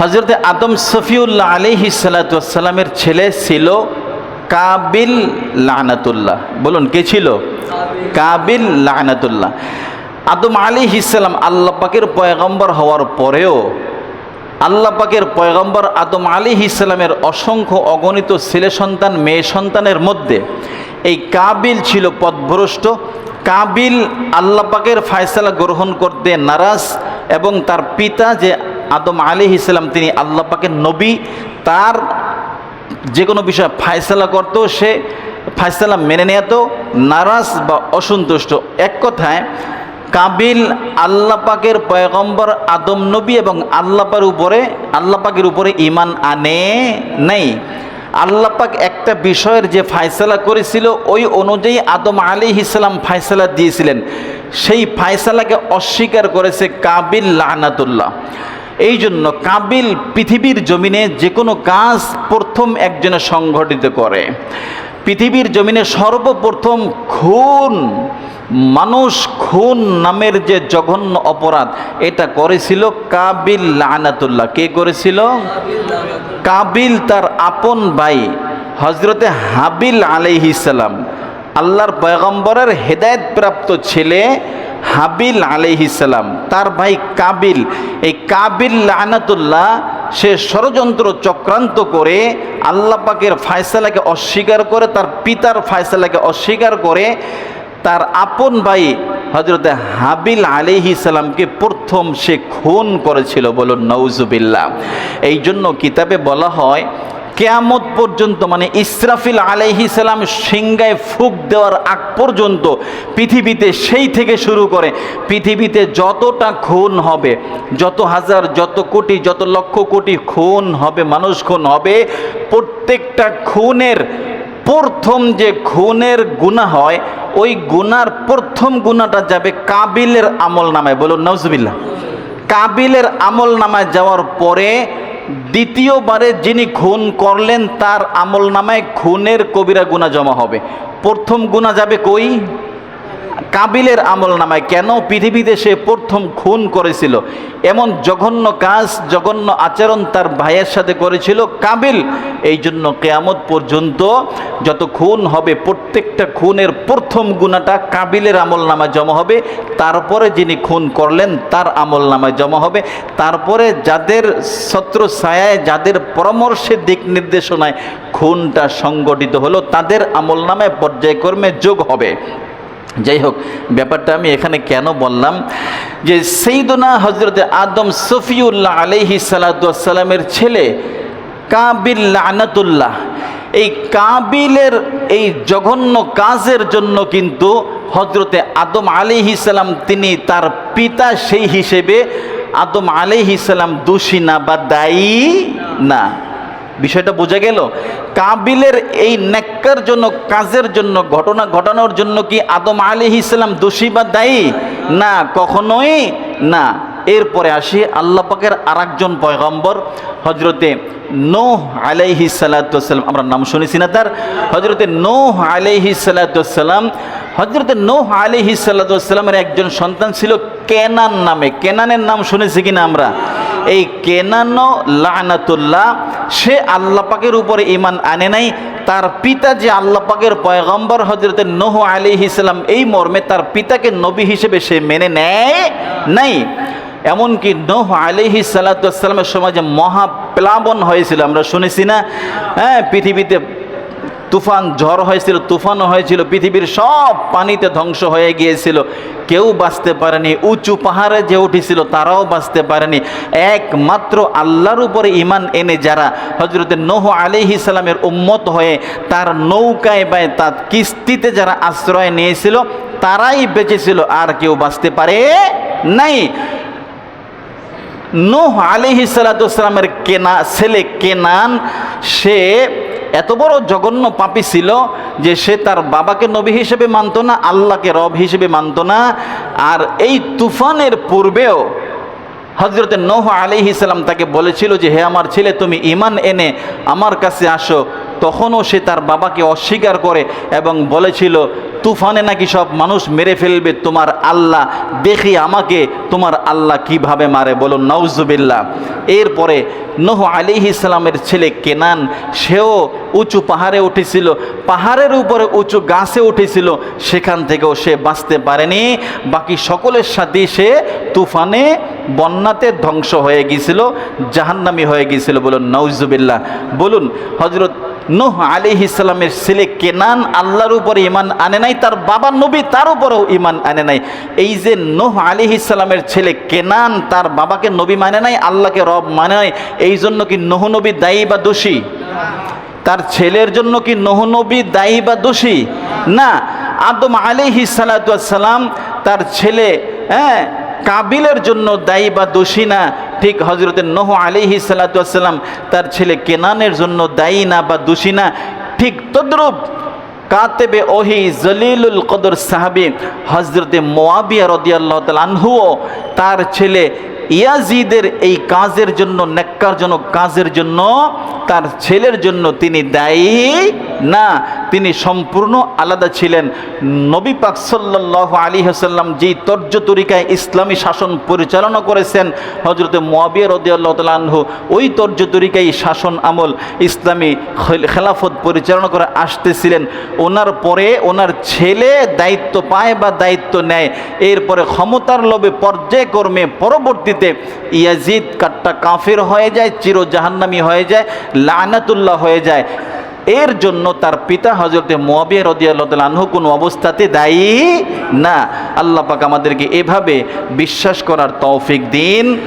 হজরত আদম সফিউল্লাহ আলিহি সালাতামের ছেলে ছিল কাবিল লানাতুল্লাহ। বলুন কে ছিল? কাবিল। লানাতুল্লাহ। আদম আলী ইসলাম আল্লাহ পাকের পয়গম্বর হওয়ার পরেও আল্লাহ পাকের পয়গম্বর আদম আলী ইসলামের অসংখ্য অগণিত ছেলে সন্তান মেয়ে সন্তানের মধ্যে এই কাবিল ছিল পথভ্রষ্ট। কাবিল আল্লাপাকের ফায়সালা গ্রহণ করতে নারাজ এবং তার পিতা যে আদম আলী ইসলাম তিনি আল্লাহ পাকের নবী, তার যে কোনো বিষয়ে ফায়সালা করতো, সে ফায়সালা মেনে নিত নারাজ বা অসন্তুষ্ট। এক কথায়, কাবিল আল্লাহ পাকের পয়গম্বর আদম নবী এবং আল্লাপার উপরে, আল্লাহ পাকের উপরে ইমান আনে নেই। আল্লাহ পাক একটা বিষয়ের যে ফায়সালা করেছিল, ওই অনুযায়ী আদম আলী ইসলাম ফায়সালা দিয়েছিলেন। সেই ফায়সালাকে অস্বীকার করেছে কাবিল লানাতুল্লাহ এই জন্য কাবিল পৃথিবীর জমিনে যে কোনো কাজ প্রথম একজনে সংঘটিত করে। পৃথিবীর জমিনে সর্বপ্রথম খুন, মানুষ খুন নামের যে জঘন্য অপরাধ, এটা করেছিল কাবিল লানাতুল্লাহ। কে করেছিল? কাবিল তার আপন ভাই হজরতে হাবিল আলাইহিসাল্লাম আল্লাহর পয়গম্বরের হেদায়ত প্রাপ্ত ছেলে হাবিল আলাইহিসাল্লাম তার ভাই কাবিল। এই কাবিল লানাতুল্লাহ, সে ষড়যন্ত্র চক্রান্ত করে আল্লাহ পাকের ফায়সালাকে অস্বীকার করে, তার পিতার ফায়সালাকে অস্বীকার করে, তার আপন ভাই হজরত হাবিল আলিহি প্রথম সে খুন করেছিল বলুন নৌজুবিল্লা এই জন্য কিতাবে বলা হয় কেয়ামত পর্যন্ত মানে ইসরাফিল আলাইহি সালাম সিংগায় ফুক দেওয়ার আগ পর্যন্ত পৃথিবীতে সেই থেকে শুরু করে পৃথিবীতে যতটা খুন হবে, যত হাজার, যত কোটি, যত লক্ষ কোটি খুন হবে, মানুষ খুন হবে, প্রত্যেকটা খুনের প্রথম যে খুনের গুণা হয়, ওই গুনার প্রথম গুণাটা যাবে কাবিলের আমল নামায়। বলুন নজবিল্লা কাবিলের আমল নামায় যাওয়ার পরে দ্বিতীয়বারে যিনি খুন করলেন, তার আমল নামায় খুনের কবিরা গুণা জমা হবে। প্রথম গুণা যাবে কই? কাবিলের আমল নামায় কেন পৃথিবীতে সে প্রথম খুন করেছিল? এমন জঘন্য কাজ, জঘন্য আচরণ তার ভাইয়ের সাথে করেছিল কাবিল। এই জন্য কেয়ামত পর্যন্ত যত খুন হবে, প্রত্যেকটা খুনের প্রথম গুণাটা কাবিলের আমল নামায় জমা হবে। তারপরে যিনি খুন করলেন, তার আমল নামায় জমা হবে। তারপরে যাদের ছত্র ছায়ায়, যাদের পরামর্শে দিক নির্দেশনায় খুনটা সংগঠিত হলো, তাদের আমল নামায় পর্যায়ক্রমে যোগ হবে। যাই হোক ব্যাপারটা আমি এখানে কেন বললাম? যে সেইদনা হজরত আদম সফিউল্লাহ আলহি সালাতামের ছেলে কাবিল আনাতুল্লাহ এই কাবিলের এই জঘন্য কাজের জন্য কিন্তু হজরতে আদম আলিহি সালাম তিনি তার পিতা সেই হিসেবে আদম আলিহি সালাম দোষী না বা দায়ী না। বিষয়টা বোঝা গেল? কাবিলের এই নেককার জন্য, কাজের জন্য, ঘটনা ঘটানোর জন্য কি আদম আলী ইসলাম দোষী বা দায়ী? না, কখনোই না। এরপরে আসি আল্লাহ পাকের আর একজন পয়গম্বর হজরতে নোহ আলাইহি সালাতাম আমরা নাম শুনেছি না তার? হজরতে নোহ আলাইহি সালাতাম হজরতে নোহ আলিহি সাল্লাতামের একজন সন্তান ছিল কেনান নামে। কেনানের নাম শুনেছি কিনা আমরা? এই কেনানো লানাতুল্লাহ, সে আল্লাহ পাকের উপরে ইমান আনে নাই। তার পিতা যে আল্লাহ পাকের পয়গম্বর হজরত নহ আলী ইসলাম এই মর্মে তার পিতাকে নবী হিসেবে সে মেনে নেয় নাই। এমনকি নোহ আলিহি সাল্লাতামের সময় যে মহাপ্লাবন হয়েছিল, আমরা শুনেছি না? হ্যাঁ পৃথিবীতে তুফান, ঝড় হয়েছিল, তুফানও হয়েছিল, পৃথিবীর সব পানিতে ধ্বংস হয়ে গিয়েছিল। কেউ বাঁচতে পারেনি, উঁচু পাহাড়ে যে উঠেছিল তারাও বাঁচতে পারেনি। একমাত্র আল্লাহর উপরে ইমান এনে যারা হজরত নহ আলিহি সালামের উম্মত হয়ে তার নৌকায় বা তার কিস্তিতে যারা আশ্রয় নিয়েছিল, তারাই বেঁচেছিল, আর কেউ বাঁচতে পারে নাই। নোহ আলিহি সালাতামের কেনা, ছেলে কেনান, সে এত বড় জঘন্য পাপি ছিল যে সে তার বাবাকে নবী হিসেবে মানত না, আল্লাহকে রব হিসেবে মানত না। আর এই তুফানের পূর্বেও হজরত নহ আলি তাকে বলেছিল যে, হে আমার ছেলে, তুমি ইমান এনে আমার কাছে আসো। তখনও সে তার বাবাকে অস্বীকার করে এবং বলেছিল, তুফানে নাকি সব মানুষ মেরে ফেলবে, তোমার আল্লাহ দেখি আমাকে তোমার আল্লাহ কীভাবে মারে? বলো নওজুবিল্লাহ এরপরে নহ আলী ইসলামের ছেলে কেনান, সেও উঁচু পাহাড়ে উঠেছিল, পাহাড়ের উপরে উঁচু গাছে উঠেছিল, সেখান থেকেও সে বাঁচতে পারেনি। বাকি সকলের সাথে সে তুফানে বন্যাতে ধ্বংস হয়ে গিয়েছিল, জাহান্নামি হয়ে গিয়েছিল বলুন নওজুবিল্লাহ বলুন হজরত নোহ আলী ইসলামের ছেলে কেনান আল্লাহর উপরে ইমান আনে নাই, তার বাবা নবী তার উপরেও ইমান আনে নাই। এই যে নোহ আলী ইসলামের ছেলে কেনান তার বাবাকে নবী মানে নাই, আল্লাহকে রব মানে নাই, এই জন্য কি নোহ নবী দায়ী বা দোষী? তার ছেলের জন্য কি নোহ নবী দায়ী বা দোষী? না, আদম আলিহি সালাম তার ছেলে হ্যাঁ কাবিলের জন্য দায়ী বা দোষী না, ঠিক হজরতের নহ আলিহি সালাতাম তার ছেলে কেনানের জন্য দায়ী না বা দোষী না, ঠিক তদ্রুপ কাতেবে ওহি জলিলুল কদর সাহাবি হজরতে মোয়াবিয়া রদিয়াল্লাহ আনহুও তার ছেলে ইয়াজিদের এই কাজের জন্য, নেককারজনক কাজের জন্য তার ছেলের জন্য তিনি দায়ী না। তিনি সম্পূর্ণ আলাদা ছিলেন। নবী পাক সাল্লাহ আলী হাসাল্লাম যেই তর্য তরিকায় ইসলামী শাসন পরিচালনা করেছেন হজরতে মোয়াবিয়া রদিয়াল্লাহ তালাহু ওই তর্য তরিকায় শাসন আমল ইসলামী খেলাফত পরিচালনা করে আসতেছিলেন। ওনার পরে ওনার ছেলে দায়িত্ব পায় বা দায়িত্ব নেয়। এরপরে ক্ষমতার লোভে পর্যায়ক্রমে পরবর্তীতে ইয়াজিদ কাট্টা কাফের হয়ে যায় চির জাহান্নামি হয়ে যায়, লানাতুল্লাহ হয়ে যায়। এর জন্য তার পিতা হজরতে মোয়াবিয়া রদিয়াল আনহু কোনো অবস্থাতে দায়ী না। আল্লাহ পাক আমাদেরকে এভাবে বিশ্বাস করার তৌফিক দিন।